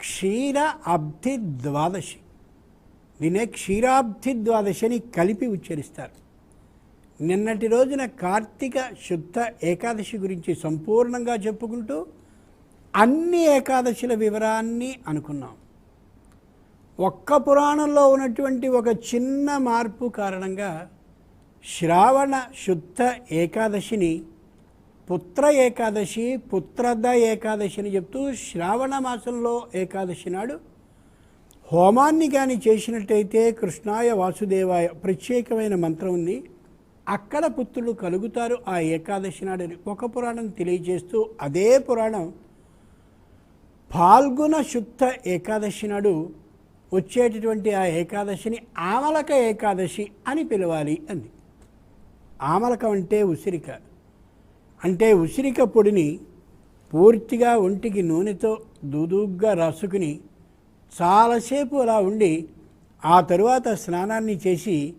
క్షీర అబ్ధి ద్వాదశి నిన్నే క్షీరాబ్ధి ద్వాదశిని కలిపి ఉచ్చరిస్తారు. నిన్నటి రోజున కార్తీక శుద్ధ ఏకాదశి గురించి సంపూర్ణంగా చెప్పుకుంటూ అన్ని ఏకాదశిల వివరాన్ని అనుకున్నాం. ఒక్క పురాణంలో ఉన్నటువంటి ఒక చిన్న మార్పు కారణంగా శ్రావణ శుద్ధ ఏకాదశిని పుత్ర ఏకాదశి పుత్రద ఏకాదశి అని చెప్తూ శ్రావణ మాసంలో ఏకాదశి నాడు హోమాన్ని కానీ చేసినట్టయితే కృష్ణాయ వాసుదేవాయ ప్రత్యేకమైన మంత్రం ఉంది. అక్కడ పుత్రులు కలుగుతారు ఆ ఏకాదశి నాడని. ఒక పురాణం తెలియజేస్తూ అదే పురాణం ఫాల్గుణ శుద్ధ ఏకాదశి నాడు వచ్చేటటువంటి ఆ ఏకాదశిని ఆమలక ఏకాదశి అని పిలవాలి అంది. ఆమలకం అంటే ఉసిరిక. అంటే ఉసిరిక పొడిని పూర్తిగా ఒంటికి నూనెతో దూదుగ్గా రాసుకుని చాలాసేపు అలా ఉండి ఆ తరువాత స్నానాన్ని చేసి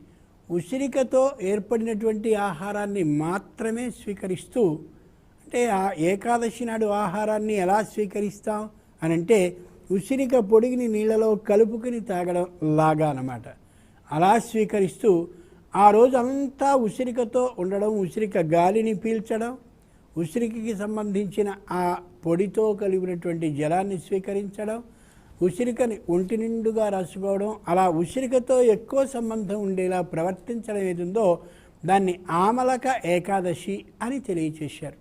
ఉసిరికతో ఏర్పడినటువంటి ఆహారాన్ని మాత్రమే స్వీకరిస్తూ అంటే ఆ ఏకాదశి నాడు ఆహారాన్ని ఎలా స్వీకరిస్తాం అని అంటే ఉసిరిక పొడిగిని నీళ్ళలో కలుపుకుని తాగడం లాగా అన్నమాట. అలా స్వీకరిస్తూ ఆ రోజు అంతా ఉసిరికతో ఉండడం ఉసిరిక గాలిని పీల్చడం ఉసిరికకి సంబంధించిన ఆ పొడితో కలిగినటువంటి జలాన్ని స్వీకరించడం ఉసిరికని ఒంటి నిండుగా రాసుకోవడం అలా ఉసిరికతో ఎక్కువ సంబంధం ఉండేలా ప్రవర్తించడం ఏది ఉందో దాన్ని ఆమలక ఏకాదశి అని తెలియచేశారు.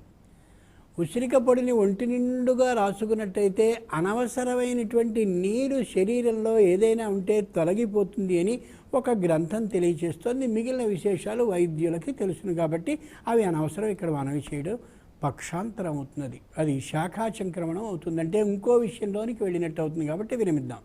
ఉసిరిక పొడిని ఒంటి నిండుగా రాసుకున్నట్టయితే అనవసరమైనటువంటి నీరు శరీరంలో ఏదైనా ఉంటే తొలగిపోతుంది అని ఒక గ్రంథం తెలియచేస్తోంది. మిగిలిన విశేషాలు వైద్యులకి తెలుసును కాబట్టి అవి అనవసరం ఇక్కడ మనవి చేయడం పక్షాంతరం అవుతున్నది. అది శాఖా సంక్రమణం అవుతుందంటే ఇంకో విషయంలోనికి వెళ్ళినట్టు అవుతుంది కాబట్టి విరమిద్దాం.